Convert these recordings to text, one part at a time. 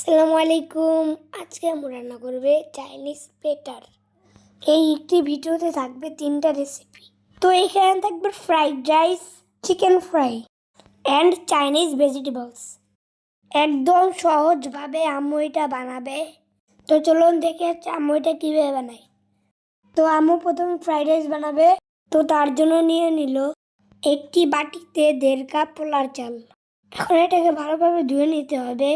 আসসালামু আলাইকুম। আজকে আমরা রান্না করবে চাইনিজ পেটার। এই একটি ভিডিওতে থাকবে তিনটা রেসিপি তো এখানে থাকবে fried rice chicken fry and Chinese vegetables একদম সহজভাবে আম্মু এটা বানাবে। তো চলুন দেখে আম্মু এটা কীভাবে বানায় তো আম্মু প্রথম ফ্রাইড রাইস বানাবে। তো তার জন্য নিয়ে নিল একটি বাটিতে দেড় কাপ পোলার চাল। এখন এটাকে ভালোভাবে ধুয়ে নিতে হবে।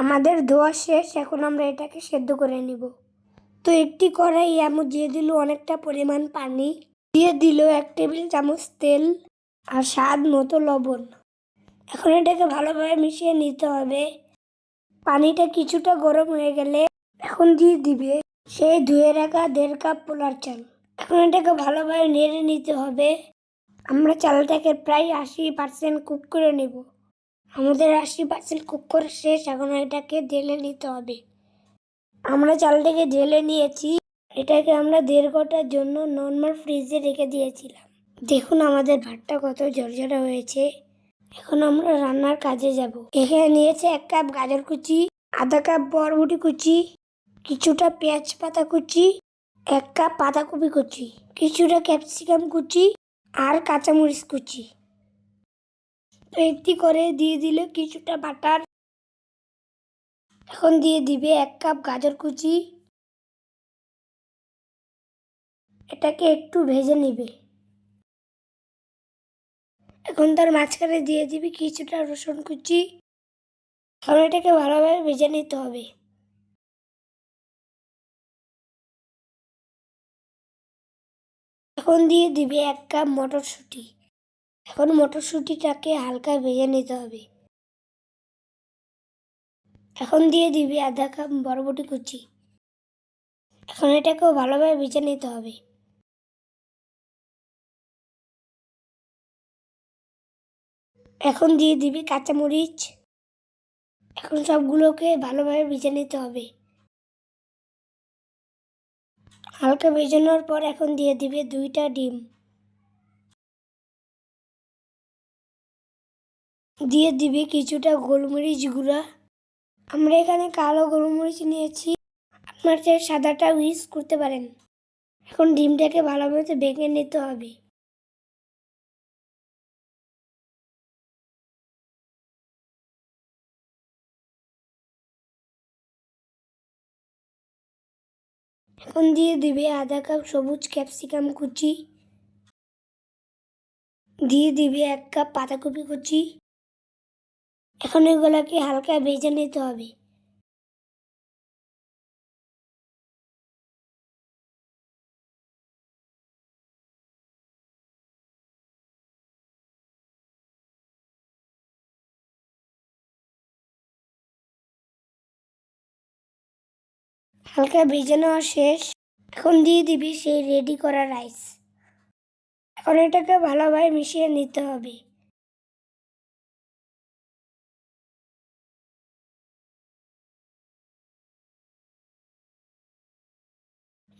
আমাদের ধোয়া শেষ, এখন আমরা এটাকে সেদ্ধ করে নিব। তো একটি কড়াই এমন দিয়ে দিল অনেকটা পরিমাণ পানি। দিয়ে দিল এক টেবিল চামচ তেল আর স্বাদ মতো লবণ। এখন এটাকে ভালোভাবে মিশিয়ে নিতে হবে। পানিটা কিছুটা গরম হয়ে গেলে এখন দিয়ে দিবে সেই ধুয়ে রাখা দেড় কাপ পোলার চাল। এখন এটাকে ভালোভাবে নেড়ে নিতে হবে। আমরা চালটাকে প্রায় আশি পার্সেন্ট কুক করে নেব। আমাদের আশি পার্সেন্ট কুক করা শেষ, এখন এটাকে ঢেলে নিতে হবে। আমরা চালটাকে ঢেলে নিয়েছি, এটাকে আমরা দেড় ঘণ্টার জন্য নর্মাল ফ্রিজে রেখে দিয়েছিলাম। দেখুন আমাদের ভাতটা কত ঝরঝরে হয়েছে। এখন আমরা রান্নার কাজে যাব। এখানে নিয়েছে এক কাপ গাজর কুচি, আধা কাপ বরবটি কুচি, কিছুটা পেঁয়াজ পাতা কুচি, এক কাপ পাতাকপি কুচি, কিছুটা ক্যাপসিকাম কুচি আর কাঁচামরিচ কুচি। একটি করে দিয়ে দিলে কিছুটা বাটার। এখন দিয়ে দিবে এক কাপ গাজর কুচি। এটাকে একটু ভেজে নিবে। এখন তার মাঝখানে দিয়ে দিবি কিছুটা রসুন কুচি। এখন এটাকে ভালোভাবে ভেজে নিতে হবে। এখন দিয়ে দিবে এক কাপ মটরশুঁটি। এখন মটরশুঁটিটাকে হালকা ভেজে নিতে হবে। এখন দিয়ে দিবি আধা কাপ বরবটি কুচি। এখন এটাকেও ভালোভাবে ভেজে নিতে হবে। এখন দিয়ে দিবি কাঁচামরিচ। এখন সবগুলোকে ভালোভাবে ভেজে নিতে হবে। হালকা ভেজানোর পর এখন দিয়ে দিবে দুইটা ডিম। দিয়ে দিবে কিছুটা গোলমরিচ গুঁড়া। আমরা এখানে কালো গোলমরিচ নিয়েছি। আপনার চাই সাদাটাও ইউজ করতে পারেন। এখন ডিমটাকে ভালোভাবে ভেঙে নিতে হবে। এখন দিয়ে দিবে আধা কাপ সবুজ ক্যাপসিকাম কুচি। দিয়ে দিবে এক কাপ পাতাকপি কুচি। এখন এগুলোকে হালকা ভেজে নিতে হবে। হালকা ভেজে নেওয়া শেষ। এখন দিয়ে দিবি সেই রেডি করা রাইস এখন এটাকে ভালোভাবে মিশিয়ে নিতে হবে।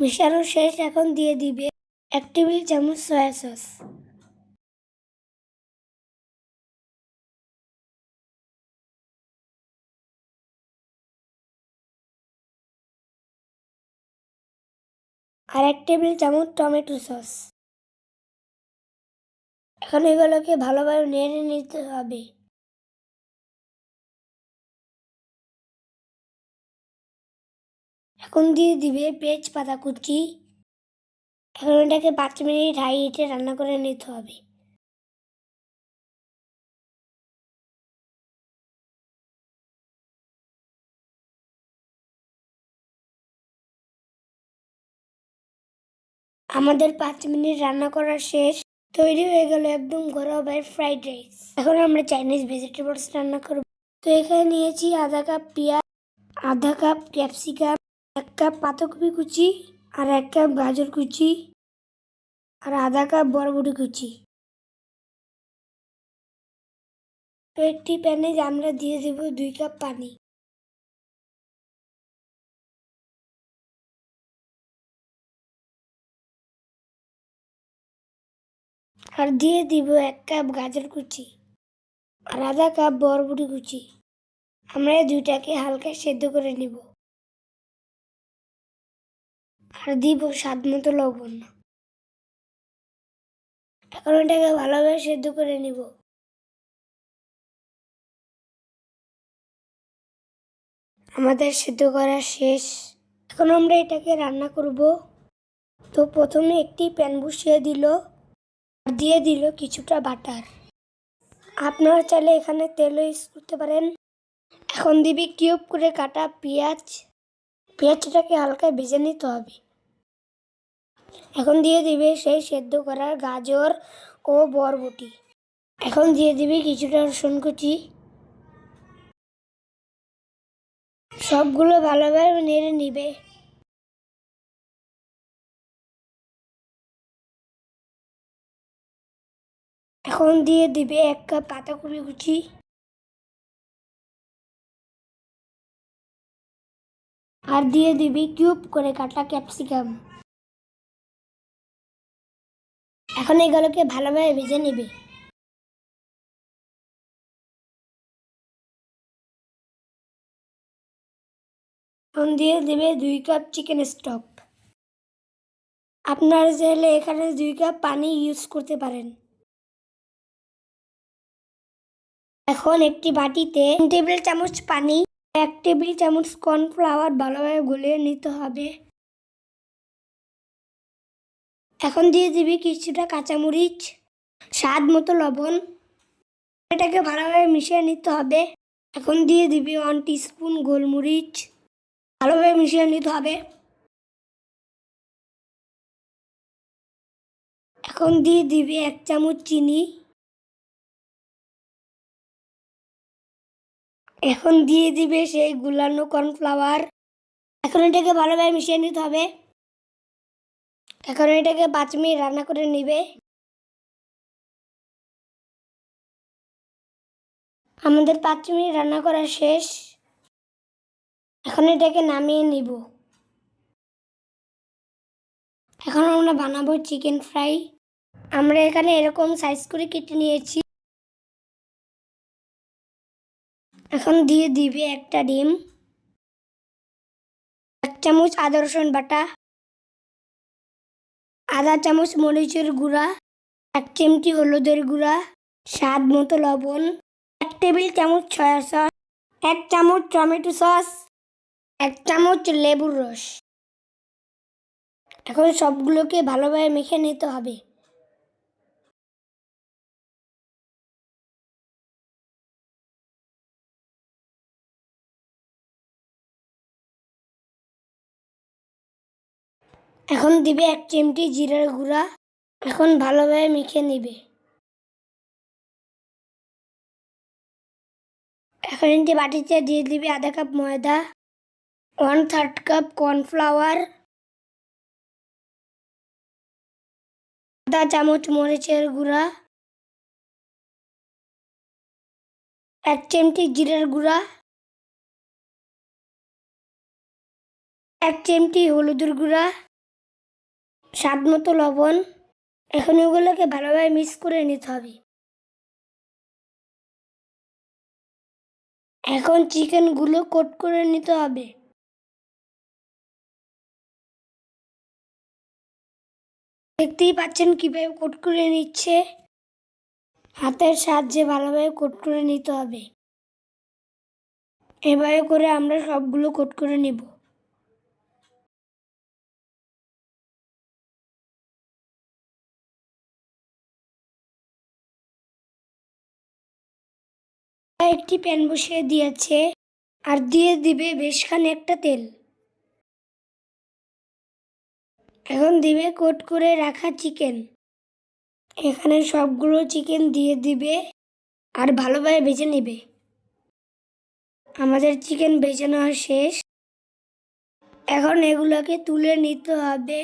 মিশানো শেষ এখন দিয়ে দিবে এক টেবিল চামচ সয়া সস। আর এক টেবিল চামচ টমেটো সস। এখন এগুলোকে ভালোভাবে নেড়ে নিতে হবে। এখন দিয়ে দিবে পেঁয়াজ পাতা কুচি। এখন এটাকে পাঁচ মিনিট হাই হিটে রান্না করে নিতে হবে। আমাদের পাঁচ মিনিট রান্না করা শেষ। তৈরি হয়ে গেল একদম ঘরোয়া ফ্রাইড রাইস। এখন আমরা চাইনিজ ভেজিটেবলস রান্না করব। তো এখানে নিয়েছি আধা কাপ পেঁয়াজ, আধা কাপ ক্যাপসিকাম এক কাপ পাতাকপি কুচি আর এক কাপ গাজর কুচি আর আধা কাপ বরবটি কুচি। একটি প্যানে আমরা দিয়ে দেব দুই কাপ পানি। আর দিয়ে দিব এক কাপ গাজর কুচি আর আধা কাপ বরবটি কুচি। আমরা দুইটাকে হালকা সেদ্ধ করে নিব। আর দিব স্বাদ মতো লবণ। এখন এটাকে ভালোভাবে সেদ্ধ করে নিব। আমাদের সেদ্ধ করা শেষ। এখন আমরা এটাকে রান্না করব। তো প্রথমে একটি প্যান বসিয়ে দিল আর দিয়ে দিল কিছুটা বাটার। আপনারা চাইলে এখানে তেলও ইউজ করতে পারেন। এখন দিবি কিউব করে কাটা পেঁয়াজ। পেঁয়াজটাকে হালকা ভেজে নিতে হবে। এখন দিয়ে দিবে সেই সেদ্ধ করা গাজর ও বরবটি। এখন দিয়ে দিবি কিছুটা রসুন কুচি। সবগুলো ভালোভাবে নেড়ে নিবে। এখন দিয়ে দিবে এক কাপ পাতাকপি কুচি। আর দিয়ে দিবি কিউব করে কাটা ক্যাপসিকাম। এখন এগুলোকে ভালোভাবে ভেজে নিবে। এখন দিয়ে দিবে দুই কাপ চিকেন স্টক আপনারা চাইলে এখানে দুই কাপ পানি ইউজ করতে পারেন। এখন একটি বাটিতে টেবিল চামচ পানি, এক টেবিল চামচ কর্নফ্লাওয়ার ভালোভাবে গুলিয়ে নিতে হবে। এখন দিয়ে দিবি কিছুটা কাঁচামরিচ, স্বাদ মতো লবণ। এটাকে ভালোভাবে মিশিয়ে নিতে হবে। এখন দিয়ে দিবি ওয়ান টিস্পুন গোলমরিচ, ভালোভাবে মিশিয়ে নিতে হবে। এখন দিয়ে দিবি এক চামচ চিনি। এখন দিয়ে দিবে সেই গুলানো কর্নফ্লাওয়ার এখন এটাকে ভালোভাবে মিশিয়ে নিতে হবে। এখন এটাকে পাঁচ মিনিট রান্না করে নিবে। আমাদের পাঁচ মিনিট রান্না করা শেষ। এখন এটাকে নামিয়ে নিব। এখন আমরা বানাবো চিকেন ফ্রাই। আমরা এখানে এরকম সাইজ করে কেটে নিয়েছি। এখন দিয়ে দিবে একটা ডিম। এক চামচ আদা রসুন বাটা। আধা চামচ মরিচের গুঁড়া, এক চিমটি হলুদের গুঁড়া, স্বাদ মতো লবণ, এক টেবিল চামচ ছয়া সস, এক চামচ টমেটো সস, এক চামচ লেবুর রস। এখন সবগুলোকে ভালোভাবে মেখে নিতে হবে। এখন দিবে এক চিমটি জিরার গুঁড়া, এখন ভালোভাবে মেখে নিবে। এখন একটি বাটিতে দিয়ে দিবে আধা কাপ ময়দা ওয়ান থার্ড কাপ কর্নফ্লাওয়ার আধা চামচ মরিচের গুঁড়া, এক চিমটি জিরার গুঁড়া, এক চিমটি হলুদের গুঁড়া স্বাদ মতো লবণ। এখন ওগুলোকে ভালোভাবে মিক্স করে নিতে হবে। এখন চিকেনগুলো কোট করে নিতে হবে। দেখতেই পাচ্ছেন কীভাবে কোট করে নিচ্ছে। হাতের সাহায্যে ভালোভাবে কোট করে নিতে হবে। এভাবে করে আমরা সবগুলো কোট করে নেব। একটি প্যান বসিয়ে দিয়েছে আর দিয়ে দিবে বেশ খানিকটা তেল। এখন দিবে কোট করে রাখা চিকেন। এখানে সবগুলো চিকেন দিয়ে দিবে আর ভালোভাবে ভেজে নেবে। আমাদের চিকেন ভেজে নেওয়া শেষ। এখন এগুলোকে তুলে নিতে হবে।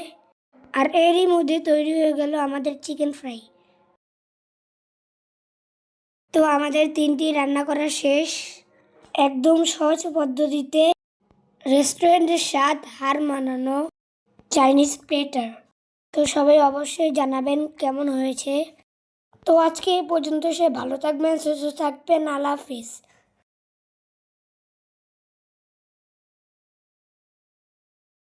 আর এরই মধ্যে তৈরি হয়ে গেল আমাদের চিকেন ফ্রাই। তো আমাদের তিনটি রান্না করা শেষ। একদম সহজ পদ্ধতিতে রেস্টুরেন্টের স্বাদ, হার মানানো চাইনিজ প্লেটার। তো সবাই অবশ্যই জানাবেন কেমন হয়েছে। তো আজকে এই পর্যন্ত সে ভালো থাকবেন, সুস্থ থাকবেন, আল্লাহ হাফিজ।